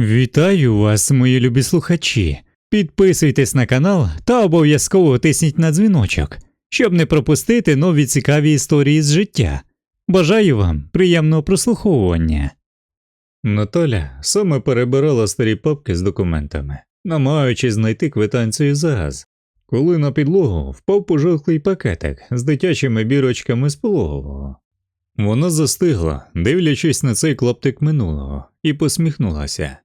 Вітаю вас, мої любі слухачі. Підписуйтесь на канал та обов'язково тисніть на дзвіночок, щоб не пропустити нові цікаві історії з життя. Бажаю вам приємного прослуховування. Наталя саме перебирала старі папки з документами, намагаючись знайти квитанцію за газ, коли на підлогу впав пожовклий пакетик з дитячими бірочками з пологового. Вона застигла, дивлячись на цей клаптик минулого, і посміхнулася.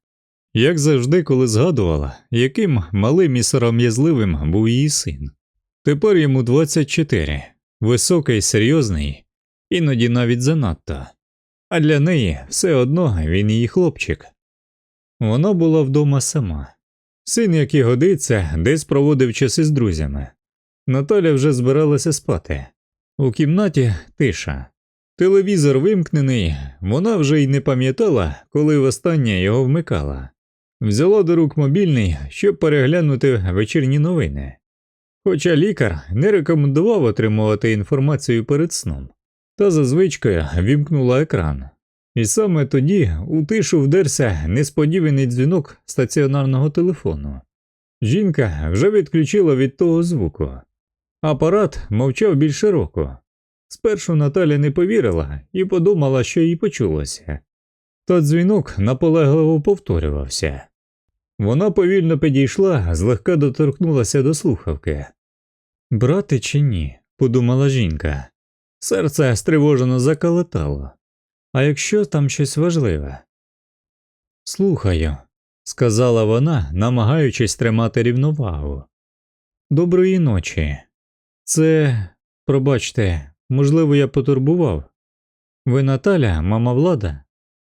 Як завжди, коли згадувала, яким малим і сором'язливим був її син. Тепер йому 24, високий, серйозний, іноді навіть занадто. А для неї все одно він її хлопчик. Вона була вдома сама. Син, як і годиться, десь проводив часи з друзями. Наталя вже збиралася спати. У кімнаті тиша. Телевізор вимкнений, вона вже й не пам'ятала, коли востаннє його вмикала. Взяла до рук мобільний, щоб переглянути вечірні новини. Хоча лікар не рекомендував отримувати інформацію перед сном, та за звичкою вімкнула екран. І саме тоді у тишу вдерся несподіваний дзвінок стаціонарного телефону. Жінка вже відключила від того звуку. Апарат мовчав більше року. Спершу Наталя не повірила і подумала, що їй почулося. Та дзвінок наполегливо повторювався. Вона повільно підійшла, злегка доторкнулася до слухавки. Брати чи ні? подумала жінка. Серце стривожено закалатало. А якщо там щось важливе? Слухаю, сказала вона, намагаючись тримати рівновагу. Доброї ночі. Це, пробачте, можливо, я потурбував. Ви Наталя, мама влада?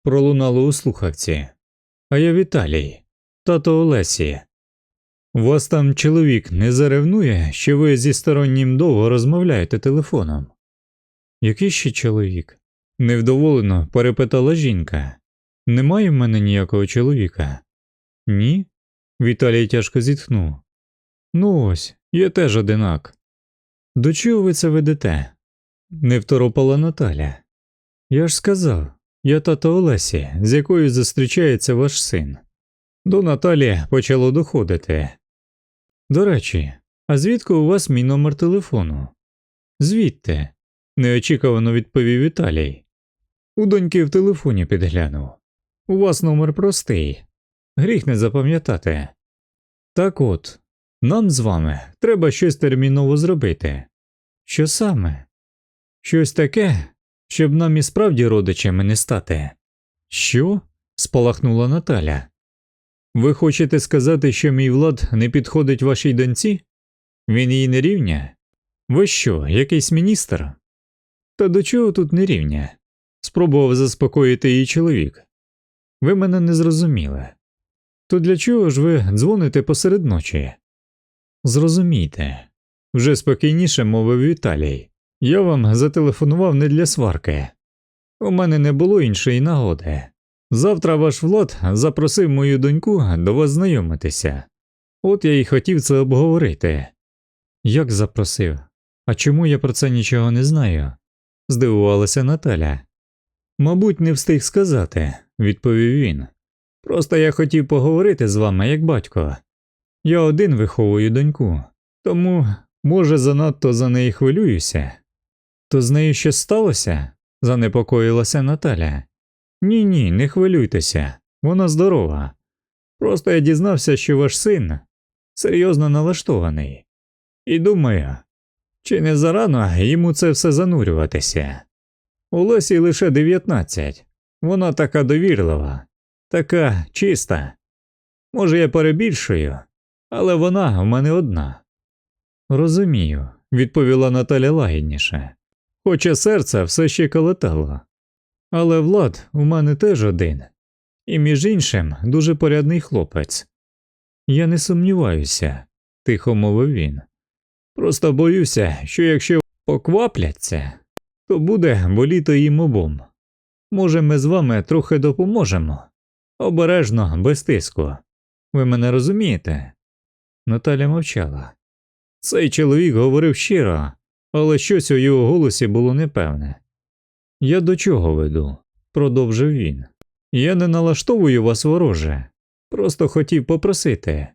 Пролунало у слухавці. А я Віталій, тато Олесі. Вас там чоловік не заревнує, що ви зі стороннім довго розмовляєте телефоном? Який ще чоловік? невдоволено перепитала жінка. Немає в мене ніякого чоловіка. Ні? Віталій тяжко зітхнув. Ну ось, я теж одинак. До чого ви це ведете? не второпала Наталя. Я ж сказав, я тато Олесі, з якою зустрічається ваш син. До Наталі почало доходити. До речі, а звідки у вас мій номер телефону? Звідти, неочікувано відповів Віталій. У доньки в телефоні підглянув. У вас номер простий. Гріх не запам'ятати. Так от, нам з вами треба щось терміново зробити. Що саме? Щось таке, щоб нам і справді родичами не стати. Що? спалахнула Наталя. Ви хочете сказати, що мій влад не підходить вашій доньці? Він її не рівня? Ви що, якийсь міністр? Та до чого тут не рівня? Спробував заспокоїти її чоловік. Ви мене не зрозуміли. То для чого ж ви дзвоните посеред ночі? Зрозумійте, вже спокійніше мовив Віталій. Я вам зателефонував не для сварки. У мене не було іншої нагоди. Завтра ваш влад запросив мою доньку до вас знайомитися. От я й хотів це обговорити. Як запросив? А чому я про це нічого не знаю? здивувалася Наталя. Мабуть, не встиг сказати, відповів він. Просто я хотів поговорити з вами як батько. Я один виховую доньку, тому, може, занадто за неї хвилююся. То з нею щось сталося? занепокоїлася Наталя. Ні, ні, не хвилюйтеся, вона здорова. Просто я дізнався, що ваш син серйозно налаштований. І думаю, чи не зарано йому це все занурюватися. У Лесі лише 19, вона така довірлива, така чиста. Може, я перебільшую, але вона в мене одна. Розумію, відповіла Наталя лагідніше, хоча серце все ще калатало. Але Влад у мене теж один, і між іншим дуже порядний хлопець. Я не сумніваюся, тихо мовив він. Просто боюся, що якщо поквапляться, то буде боліти їм обом. Може, ми з вами трохи допоможемо. Обережно, без тиску. Ви мене розумієте? Наталя мовчала. Цей чоловік говорив щиро, але щось у його голосі було непевне. Я до чого веду? продовжив він. Я не налаштовую вас вороже. Просто хотів попросити.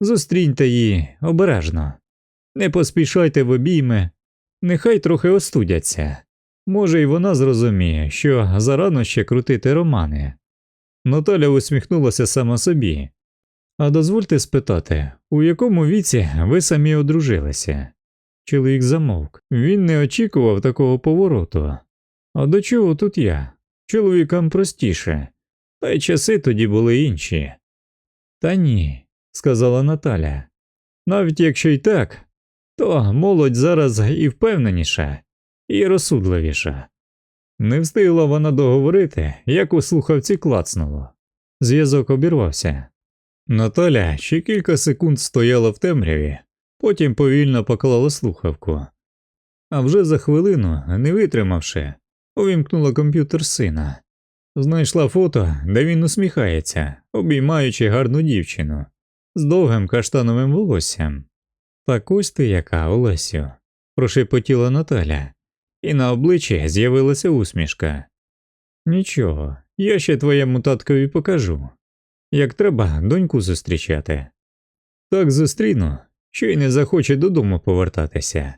Зустріньте її обережно. Не поспішайте в обійми, нехай трохи остудяться. Може, і вона зрозуміє, що зарано ще крутити романи. Наталя усміхнулася сама собі. А дозвольте спитати, у якому віці ви самі одружилися? Чоловік замовк. Він не очікував такого повороту. А до чого тут я? Чоловікам простіше, та й часи тоді були інші. Та ні, сказала Наталя. Навіть якщо й так, то молодь зараз і впевненіша, і розсудливіша. Не встигла вона договорити, як у слухавці клацнуло. Зв'язок обірвався. Наталя ще кілька секунд стояла в темряві, потім повільно поклала слухавку. А вже за хвилину, не витримавши, увімкнула комп'ютер сина. Знайшла фото, де він усміхається, обіймаючи гарну дівчину з довгим каштановим волоссям. Так ось ти яка, Олесю, прошепотіла Наталя, і на обличчі з'явилася усмішка. Нічого, я ще твоєму таткові покажу. Як треба доньку зустрічати. Так зустріну, що й не захоче додому повертатися.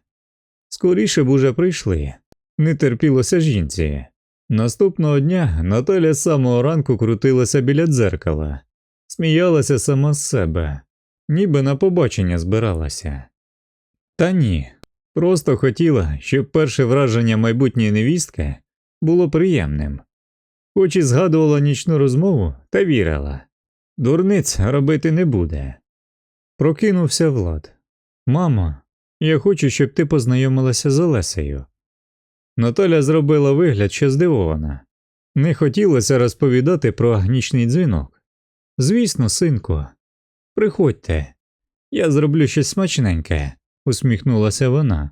Скоріше б уже прийшли, не терпілося жінці. Наступного дня Наталя з самого ранку крутилася біля дзеркала, сміялася сама з себе, ніби на побачення збиралася. Та ні, просто хотіла, щоб перше враження майбутньої невістки було приємним, хоч і згадувала нічну розмову та вірила. Дурниць робити не буде. Прокинувся Влад. Мамо, я хочу, щоб ти познайомилася з Олесею. Наталя зробила вигляд, що здивована. Не хотілося розповідати про нічний дзвінок. Звісно, синку, приходьте, я зроблю щось смачненьке, усміхнулася вона.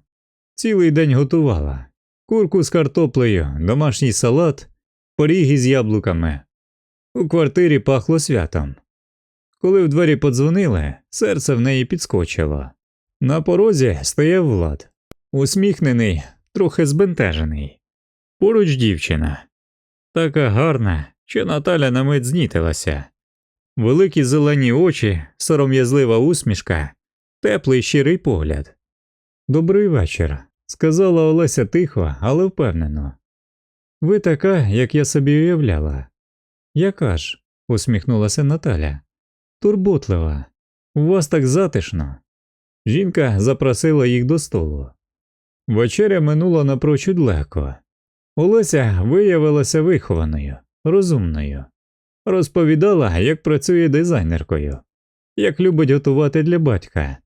Цілий день готувала курку з картоплею, домашній салат, поріги з яблуками. У квартирі пахло святом. Коли в двері подзвонили, серце в неї підскочило. На порозі стояв Влад, усміхнений, трохи збентежений. Поруч дівчина, така гарна, що Наталя на мить знітилася. Великі зелені очі, сором'язлива усмішка, теплий щирий погляд. Добрий вечір, сказала Олеся тихо, але впевнено. Ви така, як я собі уявляла. Яка ж? усміхнулася Наталя. Турботлива. У вас так затишно. Жінка запросила їх до столу. Вечеря минула напрочуд легко. Олеся виявилася вихованою, розумною. Розповідала, як працює дизайнеркою, як любить готувати для батька.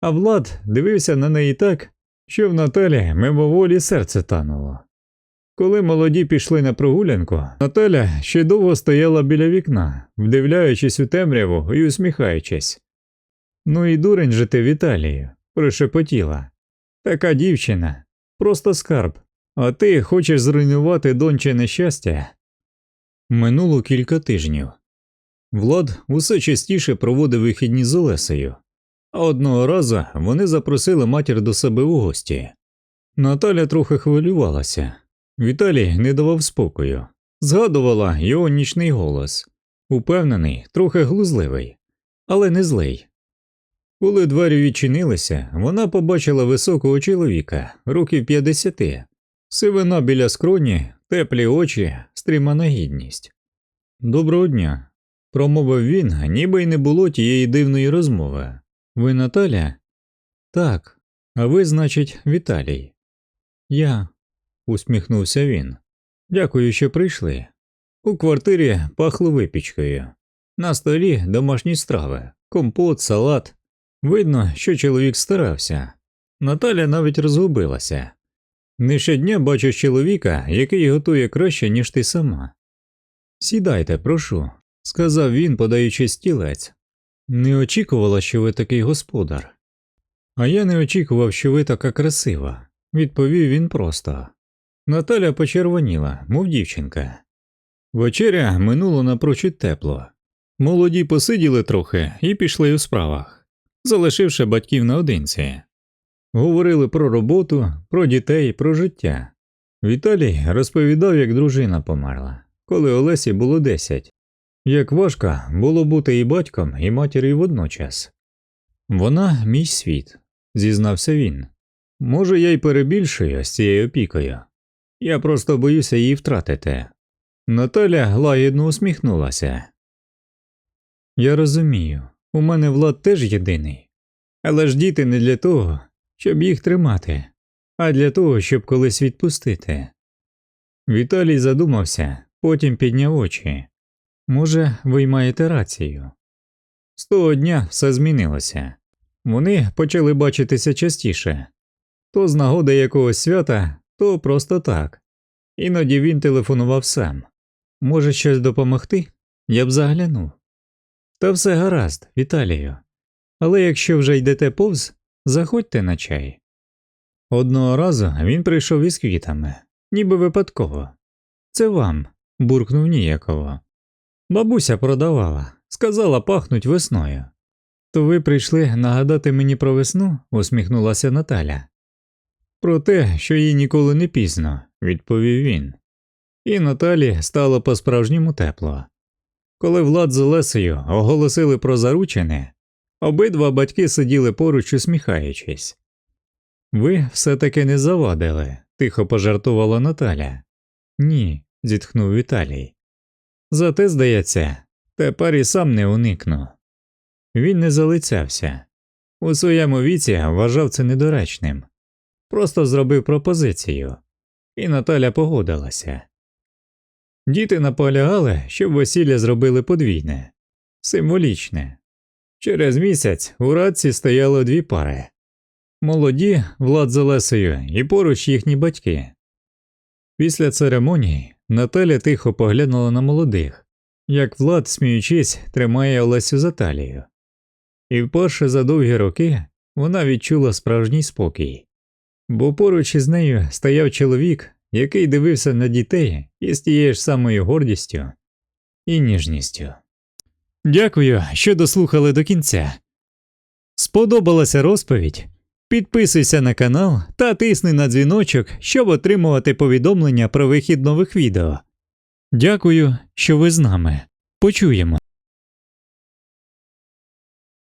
А Влад дивився на неї так, що в Наталі мимоволі серце тануло. Коли молоді пішли на прогулянку, Наталя ще довго стояла біля вікна, вдивляючись у темряву і усміхаючись. Ну і дурень же ти Віталію, прошепотіла. Така дівчина, просто скарб, а ти хочеш зруйнувати донче нещастя. Минуло кілька тижнів. Влад усе частіше проводив вихідні з Олесею, а одного разу вони запросили матір до себе у гості. Наталя трохи хвилювалася. Віталій не давав спокою, згадувала його нічний голос, упевнений, трохи глузливий, але не злий. Коли двері відчинилися, вона побачила високого чоловіка, років 50, сивина біля скроні, теплі очі, стримана гідність. Доброго дня, промовив він, ніби й не було тієї дивної розмови. Ви Наталя? Так, а ви, значить, Віталій. Я усміхнувся він. Дякую, що прийшли. У квартирі пахло випічкою. На столі домашні страви, компот, салат. Видно, що чоловік старався. Наталя навіть розгубилася. Не щодня бачу чоловіка, який готує краще, ніж ти сама. Сідайте, прошу, сказав він, подаючи стілець. Не очікувала, що ви такий господар. А я не очікував, що ви така красива, відповів він просто. Наталя почервоніла, мов дівчинка. Вечеря минуло напрочуд тепло. Молоді посиділи трохи і пішли у справах, залишивши батьків наодинці. Говорили про роботу, про дітей, про життя. Віталій розповідав, як дружина померла, коли Олесі було десять, Як важко було бути і батьком, і матір'ю водночас. Вона мій світ, зізнався він. Може, я й перебільшую з цією опікою. Я просто боюся її втратити. Наталя лагідно усміхнулася. Я розумію, у мене влад теж єдиний. Але ж діти не для того, щоб їх тримати, а для того, щоб колись відпустити. Віталій задумався, потім підняв очі. Може, ви й маєте рацію. З того дня все змінилося. Вони почали бачитися частіше то з нагоди якогось свята, то просто так. Іноді він телефонував сам. Може, щось допомогти? Я б заглянув. Та все гаразд, Віталію. Але якщо вже йдете повз, заходьте на чай. Одного разу він прийшов із квітами, ніби випадково. Це вам, буркнув ніяково. Бабуся продавала, сказала пахнуть весною. То ви прийшли нагадати мені про весну? усміхнулася Наталя. Про те, що їй ніколи не пізно, відповів він. І Наталі стало по-справжньому тепло. Коли Влад з Олесею оголосили про заручене, обидва батьки сиділи поруч, усміхаючись. Ви все таки не завадили, тихо пожартувала Наталя. Ні, зітхнув Віталій. Зате, здається, тепер і сам не уникну. Він не залицявся. У своєму віці вважав це недоречним. Просто зробив пропозицію, і Наталя погодилася. Діти наполягали, щоб весілля зробили подвійне, символічне. Через місяць у радці стояло дві пари молоді Влад з Олесею і поруч їхні батьки. Після церемонії Наталя тихо поглянула на молодих, як Влад, сміючись, тримає Олесю за талію. І вперше за довгі роки вона відчула справжній спокій, бо поруч із нею стояв чоловік, який дивився на дітей із тією ж самою гордістю і ніжністю. Дякую, що дослухали до кінця. Сподобалася розповідь? Підписуйся на канал та тисни на дзвіночок, щоб отримувати повідомлення про вихід нових відео. Дякую, що ви з нами. Почуємо.